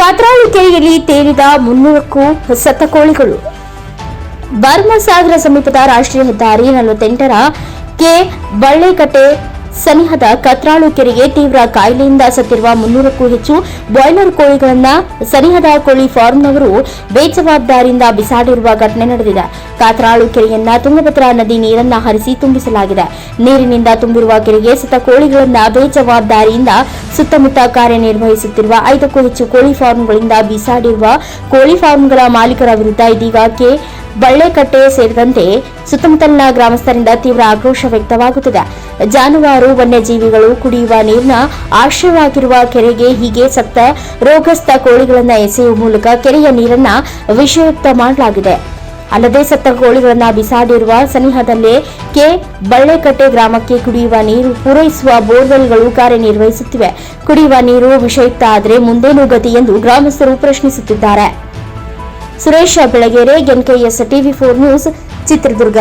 ಕಾತ್ರಾಳು ಕೆರೆಯಲ್ಲಿ ತೇಲಿದ ಮುನ್ನೂರಕ್ಕೂ ಕೋಳಿಗಳು. ಬರ್ಮಸಾಗರ ಸಮೀಪದ ರಾಷ್ಟ್ರೀಯ ಹೆದ್ದಾರಿ ನಲವತ್ತೆಂಟರ ಕೆ ಬಳ್ಳೆಕಟ್ಟೆ ಸನಿಹದ ಕತ್ರಾಳು ಕೆರೆಗೆ ತೀವ್ರ ಕಾಯಿಲೆಯಿಂದ ಸತ್ತಿರುವ ಮುನ್ನೂರಕ್ಕೂ ಹೆಚ್ಚು ಬಾಯ್ಲರ್ ಕೋಳಿಗಳನ್ನ ಸನಿಹದ ಕೋಳಿ ಫಾರ್ಮ್ನವರು ಬೇಜವಾಬ್ದಾರಿಯಿಂದ ಬಿಸಾಡಿರುವ ಘಟನೆ ನಡೆದಿದೆ. ಕಾತ್ರಾಳು ಕೆರೆಯನ್ನ ತುಂಗಭದ್ರಾ ನದಿ ನೀರನ್ನ ಹರಿಸಿ ತುಂಬಿಸಲಾಗಿದೆ. ನೀರಿನಿಂದ ತುಂಬಿರುವ ಕೆರೆಗೆ ಸತ ಕೋಳಿಗಳನ್ನ ಬೇಜವಾಬ್ದಾರಿಯಿಂದ ಸುತ್ತಮುತ್ತ ಕಾರ್ಯನಿರ್ವಹಿಸುತ್ತಿರುವ ಐದಕ್ಕೂ ಹೆಚ್ಚು ಕೋಳಿ ಫಾರ್ಮ್ಗಳಿಂದ ಬಿಸಾಡಿರುವ ಕೋಳಿ ಫಾರ್ಮ್ಗಳ ಮಾಲೀಕರ ವಿರುದ್ಧ ಇದೀಗ ಕೆ ಬಳ್ಳೆಕಟ್ಟೆ ಸೇರಿದಂತೆ ಸುತ್ತಮುತ್ತಲಿನ ಗ್ರಾಮಸ್ಥರಿಂದ ತೀವ್ರ ಆಕ್ರೋಶ ವ್ಯಕ್ತವಾಗುತ್ತಿದೆ. ಜಾನುವಾರು, ವನ್ಯಜೀವಿಗಳು ಕುಡಿಯುವ ನೀರಿನ ಆಶ್ರಯವಾಗಿರುವ ಕೆರೆಗೆ ಹೀಗೆ ಸತ್ತ ರೋಗಸ್ಥ ಕೋಳಿಗಳನ್ನು ಎಸೆಯುವ ಮೂಲಕ ಕೆರೆಯ ನೀರನ್ನ ವಿಷಯುಕ್ತ ಮಾಡಲಾಗಿದೆ. ಅಲ್ಲದೆ ಸತ್ತ ಕೋಳಿಗಳನ್ನು ಬಿಸಾಡಿರುವ ಸನಿಹದಲ್ಲೇ ಕೆ. ಬಳ್ಳೆಕಟ್ಟೆ ಗ್ರಾಮಕ್ಕೆ ಕುಡಿಯುವ ನೀರು ಪೂರೈಸುವ ಬೋರ್ವೆಲ್ಗಳು ಕಾರ್ಯನಿರ್ವಹಿಸುತ್ತಿವೆ. ಕುಡಿಯುವ ನೀರು ವಿಷಯುಕ್ತ ಆದರೆ ಮುಂದೇನು ಗತಿ ಎಂದು ಗ್ರಾಮಸ್ಥರು ಪ್ರಶ್ನಿಸುತ್ತಿದ್ದಾರೆ. Suresh Belagere NKS TV four news Chitradurga.